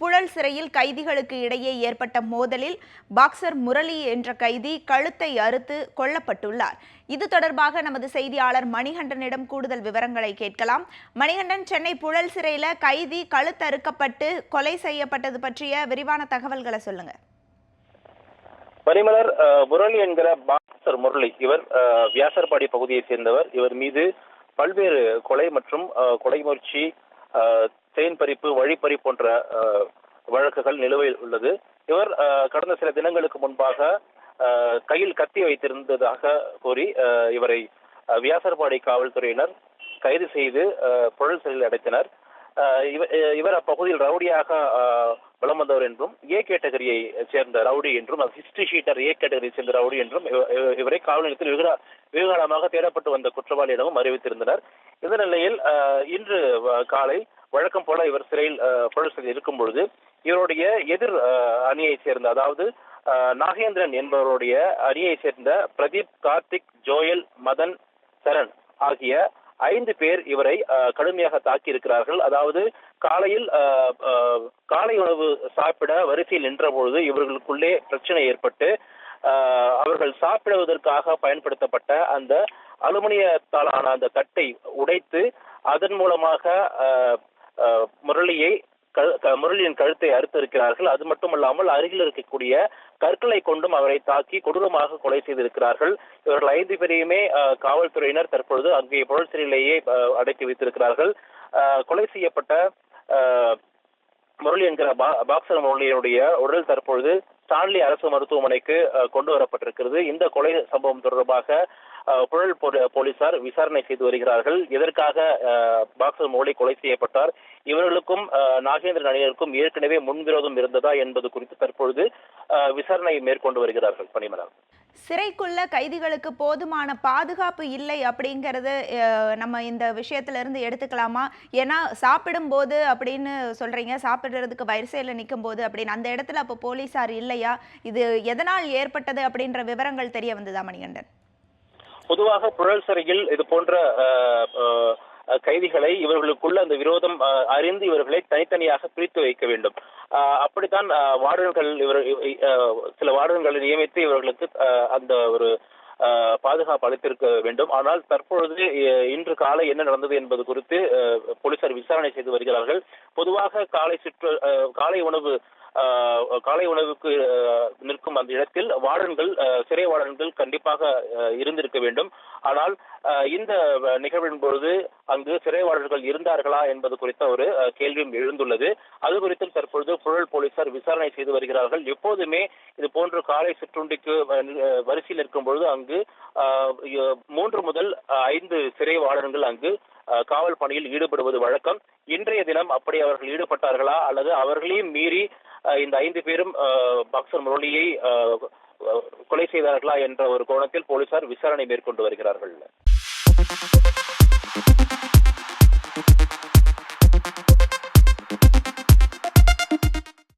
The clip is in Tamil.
புழல் சிறையில் கைதிகளுக்கு இடையே ஏற்பட்ட மோதலில் பாக்சர் முரளி என்ற கைதி கழுத்தை அறுத்து கொல்லப்பட்டுள்ளார். இது தொடர்பாக நமது செய்தியாளர் மணிகண்டனிடம் கூடுதல் விவரங்களை கேட்கலாம். மணிகண்டன் சென்னை புழல் சிறையில கைதி கழுத்தறுக்கப்பட்டு கொலை செய்யப்பட்டது பற்றிய விரிவான தகவல்களை சொல்லுங்க. பரிமலர் முரளி என்கிற பாக்சர் முரளி. இவர் வியாசர்பாடி பகுதியைச் சேர்ந்தவர். இவர் மீது பல்வேறு கொலை மற்றும் கொலை முயற்சி செயின் பறிப்பு வழிப்பறி போன்ற வழக்குகள் நிலுவையில் உள்ளது. இவர் கடந்த சில தினங்களுக்கு முன்பாக கையில் கத்தி வைத்திருந்ததாக கூறி இவரை வியாசர்பாடி காவல்துறையினர் கைது செய்து அஹ், புழல் சிறையில் அடைத்தனர். இவர் அப்பகுதியில் ரவுடியாக வளம் வலம் வந்தவர் என்றும் ஏ கேட்டகரியை சேர்ந்த ரவுடி என்றும் ஹிஸ்டரி ஷீட்டர் ஏ கேட்டகரியை சேர்ந்த ரவுடி என்றும் இவரை காவல் நிலையத்தில் வெகு- தேடப்பட்டு வந்த குற்றவாளியிடமும் அறிவித்திருந்தனர். இந்த நிலையில் இன்று காலை வழக்கம் போல இவர் சிறையில் அஹ், புழல் இருக்கும் பொழுது இவருடைய எதிர் அஹ், சேர்ந்த அதாவது நாகேந்திரன் என்பவருடைய அணியை சேர்ந்த பிரதீப் கார்த்திக் ஜோயல் மதன் சரண் ஆகிய ஐந்து பேர் இவரை அஹ், கடுமையாக தாக்கி இருக்கிறார்கள் அதாவது காலையில் அஹ், அஹ், காலை உணவு சாப்பிட வரிசையில் நின்ற பொழுது இவர்களுக்குள்ளே பிரச்சனை ஏற்பட்டு அஹ், அவர்கள் சாப்பிடுவதற்காக பயன்படுத்தப்பட்ட அந்த அலுமினியத்தாலான அந்த தட்டை உடைத்து அதன் மூலமாக அஹ், முரளியை முரளியின் கழுத்தை அறுத்திருக்கிறார்கள். அது மட்டுமல்லாமல் அருகில் இருக்கக்கூடிய கற்களை கொண்டும் அவரை தாக்கி கொடூரமாக கொலை செய்திருக்கிறார்கள். இவர்கள் ஐந்து பேரையுமே காவல்துறையினர் தற்பொழுது அங்கே புழல் சிறையிலேயே அடக்கி வைத்திருக்கிறார்கள். கொலை செய்யப்பட்ட முரளி என்கிற பா- பாக்சர் முரளியுடைய உடல் தற்பொழுது ஸ்டான்லி அரசு மருத்துவமனைக்கு கொண்டு வரப்பட்டிருக்கிறது. இந்த கொலை சம்பவம் தொடர்பாக புழல் போலீசார் விசாரணை செய்து வருகிறார்கள். எதற்காக அஹ், பாக்சர் கொலை செய்யப்பட்டார்? இவர்களுக்கும் அஹ், நாகேந்திரன் அணியருக்கும் ஏற்கனவே முன்விரோதம் இருந்ததா என்பது குறித்து தற்பொழுது அஹ், விசாரணை மேற்கொண்டு வருகிறார்கள் பணிமலர். சிறைக்குள்ள கைதிகளுக்கு போதுமான பாதுகாப்பு இல்லை அப்படிங்கிறது நம்ம இந்த விஷயத்துல இருந்து எடுத்துக்கலாமா? ஏன்னா சாப்பிடும்போது அப்படின்னு சொல்றீங்க சாப்பிடுறதுக்கு வரிசையில் நிற்கும் போது அப்படின்னு. அந்த இடத்துல அப்போ போலீசார் இல்லையா? இது எதனால் ஏற்பட்டது அப்படின்ற விவரங்கள் தெரிய வந்ததா மணிகண்டன்? பொதுவாக புழல் சிறையில் இது போன்ற கைதிகளை இவர்களுக்குள்ள அந்த விரோதம் அறிந்து இவர்களை தனித்தனியாக பிரித்து வைக்க வேண்டும். அப்படித்தான் வார்டன்கள் இவர் சில வார்டன்களை நியமித்து இவர்களுக்கு அஹ், அந்த ஒரு அஹ், பாதுகாப்பு அளித்திருக்க வேண்டும். ஆனால் தற்பொழுது இன்று காலை என்ன நடந்தது என்பது குறித்து அஹ், போலீசார் விசாரணை செய்து வருகிறார்கள். பொதுவாக காலை சுற்று அஹ், காலை உணவு காலை உணவுக்கு நிற்கும் அந்த இடத்தில் வார்டன்கள் சிறை வார்டன்கள் கண்டிப்பாக இருந்திருக்க வேண்டும். ஆனால் இந்த நிகழ்வின் பொழுது அங்கு சிறை வார்டன்கள் இருந்தார்களா என்பது குறித்த ஒரு கேள்வியும் எழுந்துள்ளது. அது குறித்தும் தற்பொழுது புழல் போலீசார் விசாரணை செய்து வருகிறார்கள். எப்போதுமே இது போன்ற காலை சிற்றுண்டிக்கு வரிசையில் இருக்கும் பொழுது அங்கு மூன்று முதல் ஐந்து சிறை அங்கு காவல் பணியில் ஈடுபடுவது வழக்கம். இன்றைய தினம் அப்படி அவர்கள் ஈடுபட்டார்களா அல்லது அவர்களையும் மீறி இந்த ஐந்து பேரும் அஹ், பாக்சர் முரளியை கொலை செய்தார்களா என்ற ஒரு கோணத்தில் போலீசார் விசாரணை மேற்கொண்டு வருகிறார்கள்.